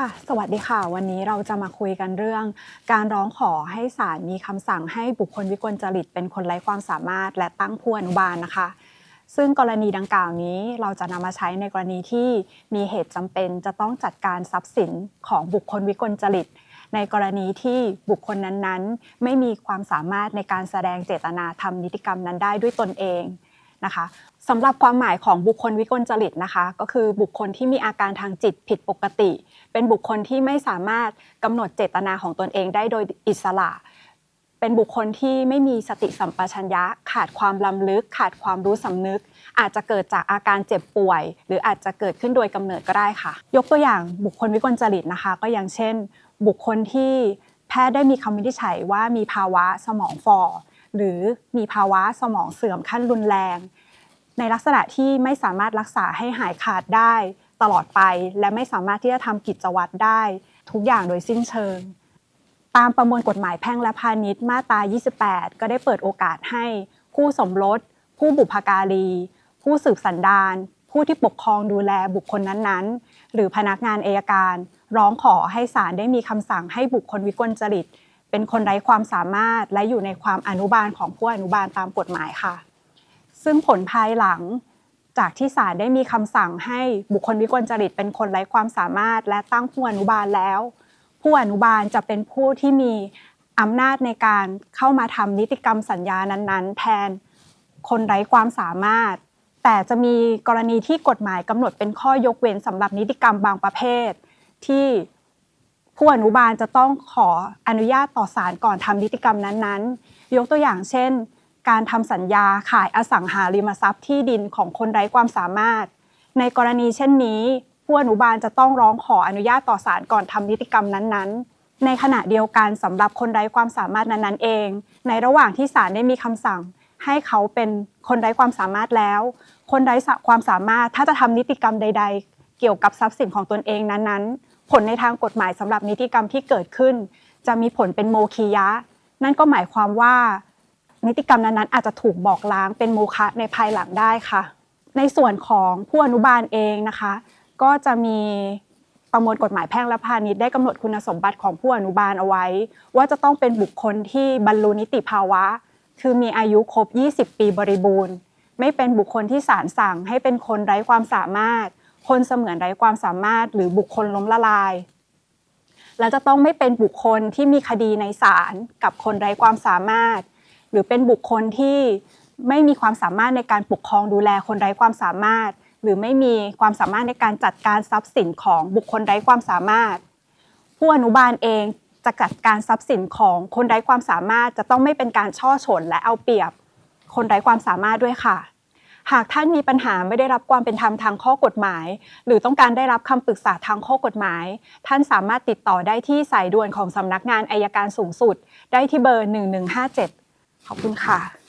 ค่ะ สวัสดีค่ะ วันนี้เราจะมาคุยกันเรื่อง การร้องขอให้ศาลมีคำสั่งให้บุคคลวิกลจริต เป็นคนไร้ความสามารถ และตั้งผู้อนุบาลนะคะ ซึ่งกรณีดังกล่าวนี้เราจะนำมาใช้ในกรณีที่มีเหตุจำเป็นจะต้องจัดการทรัพย์สินของบุคคลวิกลจริต ในกรณีที่บุคคลนั้นๆ ไม่มีความสามารถในการแสดงเจตนาทำนิติกรรมนั้นได้ด้วยตนเอง นะคะสำหรับความหมายของบุคคลวิกลจริตนะคะ ก็คือบุคคลที่มีอาการทางจิตผิดปกติ เป็นบุคคลที่ไม่สามารถกำหนดเจตนาของตนเองได้โดยอิสระ เป็นบุคคลที่ไม่มีสติสัมปชัญญะ ขาดความลำลึก ขาดความรู้สำนึก อาจจะเกิดจากอาการเจ็บป่วย หรืออาจจะเกิดขึ้นโดยกำเนิดก็ได้ค่ะ ยกตัวอย่างบุคคลวิกลจริตนะคะ ก็อย่างเช่น บุคคลที่แพทย์ได้มีคำวินิจฉัยว่ามีภาวะสมองฝ่อ หรือมีภาวะสมองเสื่อมขั้นรุนแรง ในลักษณะที่ไม่สามารถรักษาให้หายขาดได้ตลอดไป และไม่สามารถที่จะทำกิจวัตรได้ ทุกอย่างโดยสิ้นเชิง ตามประมวลกฎหมายแพ่งและพาณิชย์มาตรา 28 ก็ได้เปิดโอกาสให้คู่สมรส ผู้บุพการี ผู้สืบสันดานผู้ที่ปกครองดูแลบุคคลนั้นๆ หรือพนักงานเอยการ ร้องขอให้ศาลได้มีคำสั่งให้บุคคลวิกลจริต เป็นคนไร้ความสามารถและอยู่ในความอนุบาลของผู้อนุบาลตามกฎหมายค่ะ ซึ่งผลภายหลังจากที่ศาลได้มีคำสั่งให้บุคคลวิกลจริตเป็นคนไร้ความสามารถ และตั้งผู้อนุบาลแล้ว ผู้อนุบาลจะเป็นผู้ที่มีอำนาจในการเข้ามาทำนิติกรรมสัญญานั้น ๆ แทนคนไร้ความสามารถ แต่จะมีกรณีที่กฎหมายกำหนดเป็นข้อยกเว้นสำหรับนิติกรรมบางประเภท ที่ ผู้อนุบาลจะต้องขออนุญาตต่อศาลก่อนทำนิติกรรมนั้นๆ ยกตัวอย่างเช่น การทำสัญญาขายอสังหาริมทรัพย์ที่ดินของคนไร้ความสามารถ ในกรณีเช่นนี้ ผู้อนุบาลจะต้องร้องขออนุญาตต่อศาลก่อนทำนิติกรรมนั้นๆในขณะเดียวกันสำหรับคนไร้ความสามารถนั้นๆเอง ในระหว่างที่ศาลได้มีคำสั่ง ให้เขาเป็นคนไร้ความสามารถแล้ว คนไร้ความสามารถถ้าจะทำนิติกรรมใด ๆ เกี่ยวกับทรัพย์สินของตนเองนั้นๆ ผลในทางกฎหมายสำหรับนิติกรรมที่เกิดขึ้น จะมีผลเป็นโมคียะ นั่นก็หมายความว่า นิติกรรมนั้นๆอาจจะถูกบอกล้างเป็นโมฆะในภายหลังได้ค่ะ ในส่วนของผู้อนุบาลเองนะคะ ก็จะมีประมวลกฎหมายแพ่งและพาณิชย์ได้กำหนดคุณสมบัติของผู้อนุบาลเอาไว้ ว่าจะต้องเป็นบุคคลที่บรรลุนิติภาวะ คือมีอายุครบ 20 ปีบริบูรณ์ ไม่เป็นบุคคลที่ศาลสั่งให้เป็นคนไร้ความสามารถ คนเสมือนไร้ความสามารถ หรือบุคคลล้มละลาย และจะต้องไม่เป็นบุคคลที่มีคดีในศาลกับคนไร้ความสามารถ หรือเป็นบุคคลที่ไม่มีความสามารถในการปกครองดูแลคนไร้ความสามารถ หรือไม่มีความสามารถในการจัดการทรัพย์สินของบุคคลไร้ความสามารถ ผู้อนุบาลเองจะจัดการทรัพย์สินของคนไร้ความสามารถ จะต้องไม่เป็นการช่อฉนและเอาเปรียบ คนไร้ความสามารถด้วยค่ะ หากท่านมีปัญหาไม่ได้รับความเป็นธรรมทางข้อกฎหมาย หรือต้องการได้รับคำปรึกษาทางข้อกฎหมาย ท่านสามารถติดต่อได้ที่สายด่วนของสำนักงานอายการสูงสุด ได้ที่เบอร์ 1157 ขอบคุณค่ะ